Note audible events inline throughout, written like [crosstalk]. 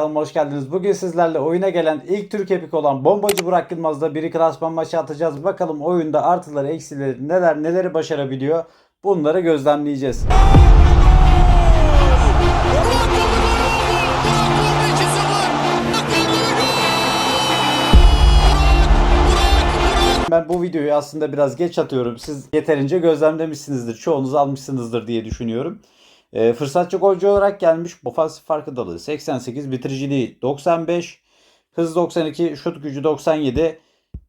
Kanalıma hoş geldiniz. Bugün sizlerle oyuna gelen ilk Türk epik olan Bombacı Burak Yılmaz'da biri klasman maçı atacağız. Bakalım oyunda artıları eksileri neler neleri başarabiliyor. Bunları gözlemleyeceğiz. Ben bu videoyu aslında biraz geç atıyorum. Siz yeterince gözlemlemişsinizdir. Çoğunuz almışsınızdır diye düşünüyorum. E, fırsatçı golcü olarak gelmiş. Ofansif farkındalığı 88, bitiriciliği 95, hız 92, şut gücü 97.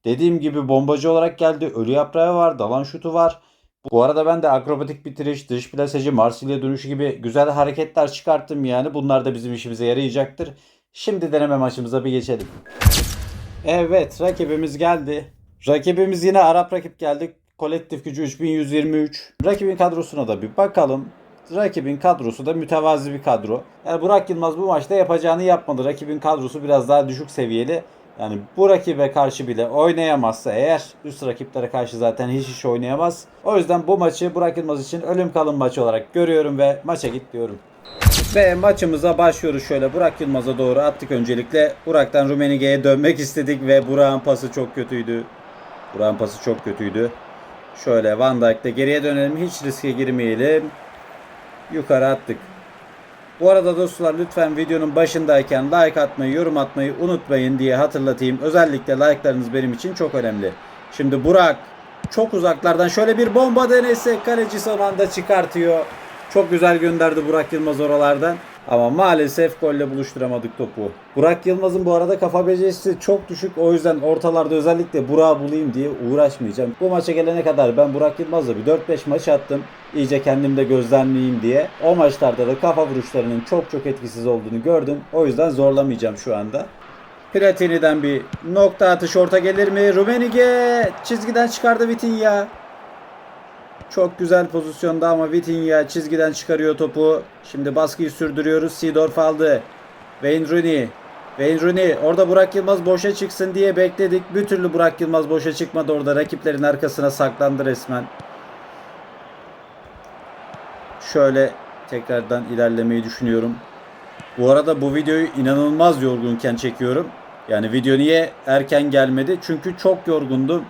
Dediğim gibi bombacı olarak geldi. Ölü yaprağı var, dalan şutu var. Bu arada ben de akrobatik bitiriş, dış plasajı, Marsilya dönüşü gibi güzel hareketler çıkarttım yani. Bunlar da bizim işimize yarayacaktır. Şimdi deneme maçımıza bir geçelim. Evet rakibimiz geldi. Rakibimiz yine Arap rakip geldi. Kolektif gücü 3123. Rakibin kadrosuna da bir bakalım. Rakibin kadrosu da mütevazi bir kadro. Yani Burak Yılmaz bu maçta yapacağını yapmadı. Rakibin kadrosu biraz daha düşük seviyeli. Yani bu rakibe karşı bile oynayamazsa eğer üst rakiplere karşı zaten hiç iş oynayamaz. O yüzden bu maçı Burak Yılmaz için ölüm kalım maçı olarak görüyorum ve maça git diyorum. Ve maçımıza başlıyoruz şöyle. Burak Yılmaz'a doğru attık öncelikle. Burak'tan Rumenige'ye dönmek istedik ve Burak'ın pası çok kötüydü. Burak'ın pası çok kötüydü. Şöyle Van Dijk'te geriye dönelim. Hiç riske girmeyelim. Yukarı attık. Bu arada dostlar lütfen videonun başındayken like atmayı, yorum atmayı unutmayın diye hatırlatayım. Özellikle like'larınız benim için çok önemli. Şimdi Burak çok uzaklardan şöyle bir bomba denese kaleci son anda çıkartıyor. Çok güzel gönderdi Burak Yılmaz oralardan. Ama maalesef golle buluşturamadık topu. Burak Yılmaz'ın bu arada kafa becerisi çok düşük. O yüzden ortalarda özellikle Burak'ı bulayım diye uğraşmayacağım. Bu maça gelene kadar ben Burak Yılmaz'la bir 4-5 maç attım. İyice kendimde gözlemleyeyim diye. O maçlarda da kafa vuruşlarının çok çok etkisiz olduğunu gördüm. O yüzden zorlamayacağım şu anda. Platini'den bir nokta atış orta gelir mi? Rumenige çizgiden çıkardı Vitinha. Çok güzel pozisyonda ama Vitinha çizgiden çıkarıyor topu. Şimdi baskıyı sürdürüyoruz. Seedorf aldı. Wayne Rooney. Wayne Rooney orada Burak Yılmaz boşa çıksın diye bekledik. Bir türlü Burak Yılmaz boşa çıkmadı orada. Rakiplerin arkasına saklandı resmen. Şöyle tekrardan ilerlemeyi düşünüyorum. Bu arada bu videoyu inanılmaz yorgunken çekiyorum. Yani video niye erken gelmedi? Çünkü çok yorgundum.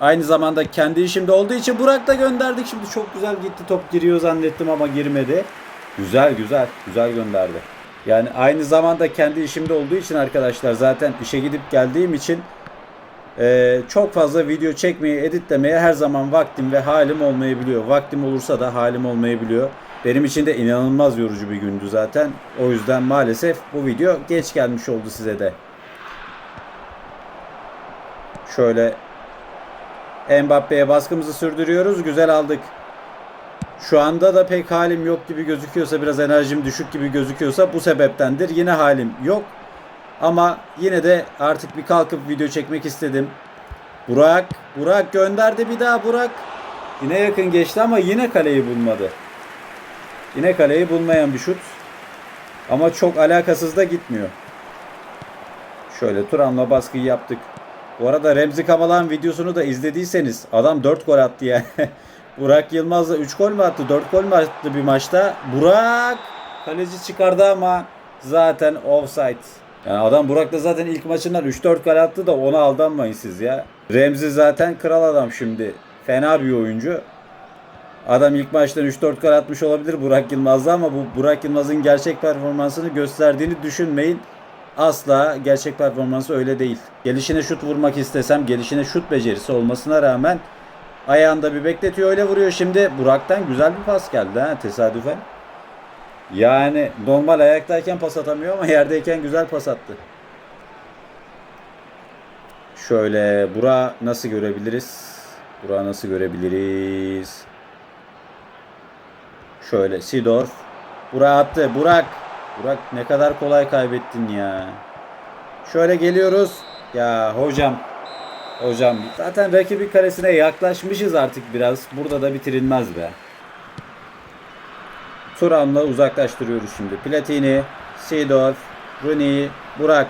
Aynı zamanda kendi işimde olduğu için Burak'la gönderdik. Şimdi çok güzel gitti. Top giriyor zannettim ama girmedi. Güzel güzel. Güzel gönderdi. Yani aynı zamanda kendi işimde olduğu için arkadaşlar zaten işe gidip geldiğim için eee, çok fazla video çekmeye, editlemeye her zaman vaktim ve halim olmayabiliyor. Vaktim olursa da halim olmayabiliyor. Benim için de inanılmaz yorucu bir gündü zaten. O yüzden maalesef bu video geç gelmiş oldu size de. Şöyle Mbappe'ye baskımızı sürdürüyoruz. Güzel aldık. Şu anda da pek halim yok gibi gözüküyorsa biraz enerjim düşük gibi gözüküyorsa bu sebeptendir. Yine halim yok. Ama yine de artık bir kalkıp video çekmek istedim. Burak, Burak gönderdi bir daha Burak. Yine yakın geçti ama yine kaleyi bulmadı. Yine kaleyi bulmayan bir şut. Ama çok alakasız da gitmiyor. Şöyle Turan'la baskıyı yaptık. Bu arada Remzi Kavalan videosunu da izlediyseniz adam 4 gol attı yani. [laughs] Burak Yılmaz da 3 gol mü attı? 4 gol mü attı bir maçta? Burak kaleci çıkardı ama zaten offside. Yani adam Burak da zaten ilk maçından 3-4 gol attı da ona aldanmayın siz ya. Remzi zaten kral adam şimdi. Fena bir oyuncu. Adam ilk maçtan 3-4 gol atmış olabilir Burak Yılmaz'da ama bu Burak Yılmaz'ın gerçek performansını gösterdiğini düşünmeyin. Asla gerçek performansı öyle değil. Gelişine şut vurmak istesem gelişine şut becerisi olmasına rağmen ayağında bir bekletiyor öyle vuruyor. Şimdi Burak'tan güzel bir pas geldi ha tesadüfen. Yani normal ayaktayken pas atamıyor ama yerdeyken güzel pas attı. Şöyle Burak nasıl görebiliriz? Burak nasıl görebiliriz? Şöyle Sidorf. Burak attı. Burak. Burak ne kadar kolay kaybettin ya. Şöyle geliyoruz. Ya hocam. Hocam zaten rakibi karesine yaklaşmışız artık biraz. Burada da bitirilmez be. Turan'la uzaklaştırıyoruz şimdi. Platini, Seedorf, Rooney, Burak.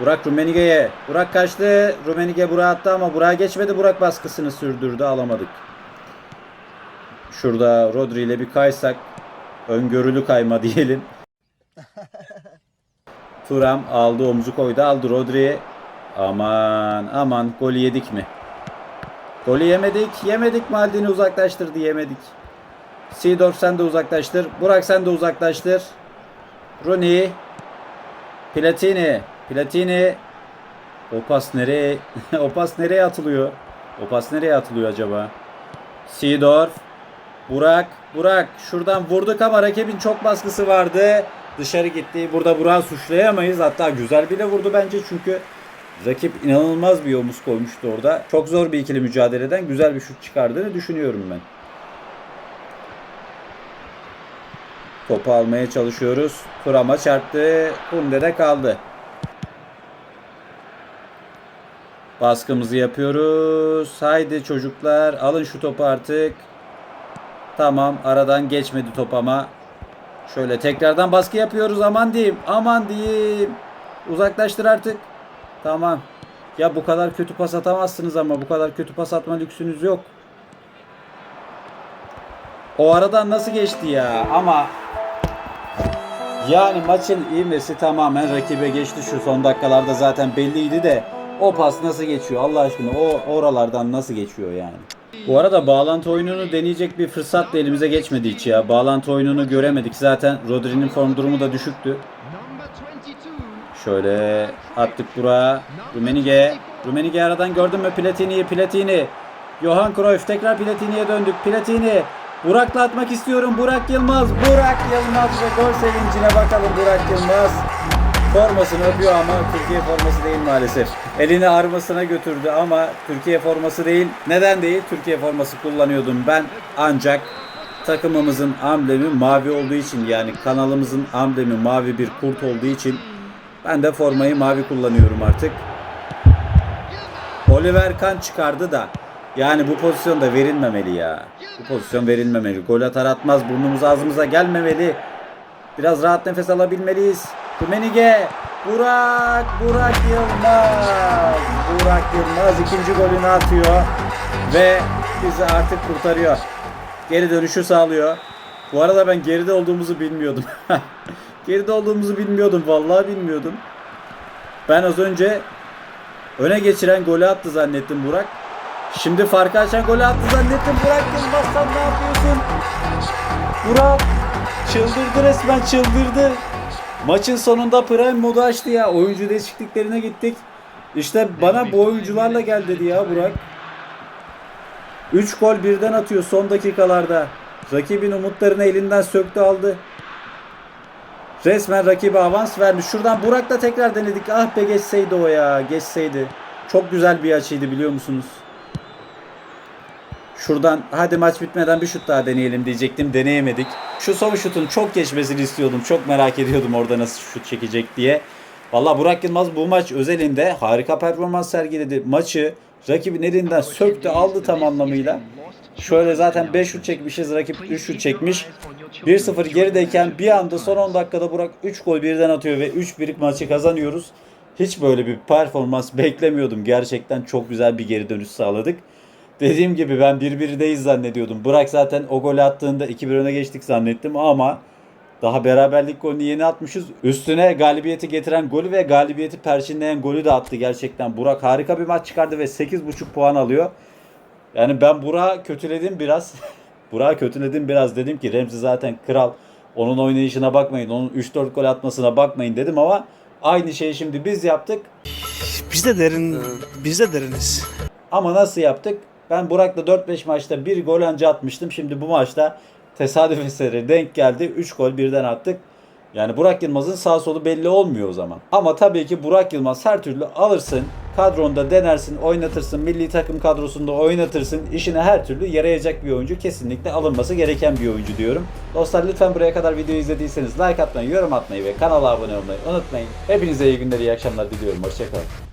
Burak Rumenige'ye. Burak kaçtı. Rumenige Burak attı ama Burak geçmedi. Burak baskısını sürdürdü. Alamadık. Şurada Rodri ile bir kaysak. Öngörülü kayma [laughs] diyelim. [laughs] Turam aldı omuzu koydu aldı Rodri. Aman aman golü yedik mi? Golü yemedik. Yemedik Maldini uzaklaştırdı yemedik. Seedorf sen de uzaklaştır. Burak sen de uzaklaştır. Rooney. Platini. Platini. O pas nereye? [laughs] o pas nereye atılıyor? O pas nereye atılıyor acaba? Seedorf. Burak. Burak. Şuradan vurduk ama rakibin çok baskısı vardı. Dışarı gitti. Burada Burak'ı suçlayamayız. Hatta güzel bile vurdu bence çünkü rakip inanılmaz bir omuz koymuştu orada. Çok zor bir ikili mücadeleden güzel bir şut çıkardığını düşünüyorum ben. Topu almaya çalışıyoruz. Kurama çarptı. Kunde'de kaldı. Baskımızı yapıyoruz. Haydi çocuklar alın şu topu artık. Tamam aradan geçmedi top ama. Şöyle tekrardan baskı yapıyoruz aman diyeyim. Aman diyeyim. Uzaklaştır artık. Tamam. Ya bu kadar kötü pas atamazsınız ama bu kadar kötü pas atma lüksünüz yok. O aradan nasıl geçti ya ama yani maçın ivmesi tamamen rakibe geçti şu son dakikalarda zaten belliydi de o pas nasıl geçiyor Allah aşkına o oralardan nasıl geçiyor yani. Bu arada bağlantı oyununu deneyecek bir fırsat da elimize geçmedi hiç ya. Bağlantı oyununu göremedik. Zaten Rodri'nin form durumu da düşüktü. Şöyle attık buraya. Rumenige. Rumenige aradan gördün mü Platini'yi? Platini. Johan Cruyff tekrar Platini'ye döndük. Platini. Burak'la atmak istiyorum. Burak Yılmaz. Burak Yılmaz ve gol sevincine bakalım Burak Yılmaz. Formasını öpüyor ama Türkiye forması değil maalesef. Elini armasına götürdü ama Türkiye forması değil. Neden değil? Türkiye forması kullanıyordum ben. Ancak takımımızın amblemi mavi olduğu için yani kanalımızın amblemi mavi bir kurt olduğu için ben de formayı mavi kullanıyorum artık. Oliver Kahn çıkardı da yani bu pozisyonda verilmemeli ya. Bu pozisyon verilmemeli. Gol atar atmaz burnumuz ağzımıza gelmemeli. Biraz rahat nefes alabilmeliyiz. Kumenige. Burak. Burak Yılmaz. Burak Yılmaz ikinci golünü atıyor. Ve bizi artık kurtarıyor. Geri dönüşü sağlıyor. Bu arada ben geride olduğumuzu bilmiyordum. [laughs] geride olduğumuzu bilmiyordum. Vallahi bilmiyordum. Ben az önce öne geçiren golü attı zannettim Burak. Şimdi farkı açan golü attı zannettim. Burak Yılmaz sen ne yapıyorsun? Burak çıldırdı resmen çıldırdı. Maçın sonunda prime modu açtı ya. Oyuncu değişikliklerine gittik. İşte bana bu oyuncularla gel dedi ya Burak. 3 gol birden atıyor son dakikalarda. Rakibin umutlarını elinden söktü aldı. Resmen rakibe avans vermiş. Şuradan Burak'la tekrar denedik. Ah be geçseydi o ya. Geçseydi. Çok güzel bir açıydı biliyor musunuz? Şuradan hadi maç bitmeden bir şut daha deneyelim diyecektim. Deneyemedik. Şu son şutun çok geçmesini istiyordum. Çok merak ediyordum orada nasıl şut çekecek diye. Valla Burak Yılmaz bu maç özelinde harika performans sergiledi. Maçı rakibin elinden söktü aldı tam anlamıyla. Şöyle zaten 5 şut çekmişiz. Rakip 3 şut çekmiş. 1-0 gerideyken bir anda son 10 dakikada Burak 3 gol birden atıyor ve 3-1 maçı kazanıyoruz. Hiç böyle bir performans beklemiyordum. Gerçekten çok güzel bir geri dönüş sağladık. Dediğim gibi ben 1-1'deyiz zannediyordum. Burak zaten o golü attığında 2-1 öne geçtik zannettim ama daha beraberlik golünü yeni atmışız. Üstüne galibiyeti getiren golü ve galibiyeti perçinleyen golü de attı gerçekten. Burak harika bir maç çıkardı ve 8.5 puan alıyor. Yani ben Burak'ı kötüledim biraz. [laughs] Burak'ı kötüledim biraz. Dedim ki Remzi zaten kral. Onun oynayışına bakmayın. Onun 3-4 gol atmasına bakmayın dedim ama aynı şeyi şimdi biz yaptık. Biz de derin, biz de deriniz. Ama nasıl yaptık? Ben Burak'la 4-5 maçta bir gol anca atmıştım. Şimdi bu maçta tesadüf eseri denk geldi. 3 gol birden attık. Yani Burak Yılmaz'ın sağ solu belli olmuyor o zaman. Ama tabii ki Burak Yılmaz her türlü alırsın. Kadronda denersin, oynatırsın. Milli takım kadrosunda oynatırsın. işine her türlü yarayacak bir oyuncu. Kesinlikle alınması gereken bir oyuncu diyorum. Dostlar lütfen buraya kadar videoyu izlediyseniz like atmayı, yorum atmayı ve kanala abone olmayı unutmayın. Hepinize iyi günler, iyi akşamlar diliyorum. Hoşçakalın.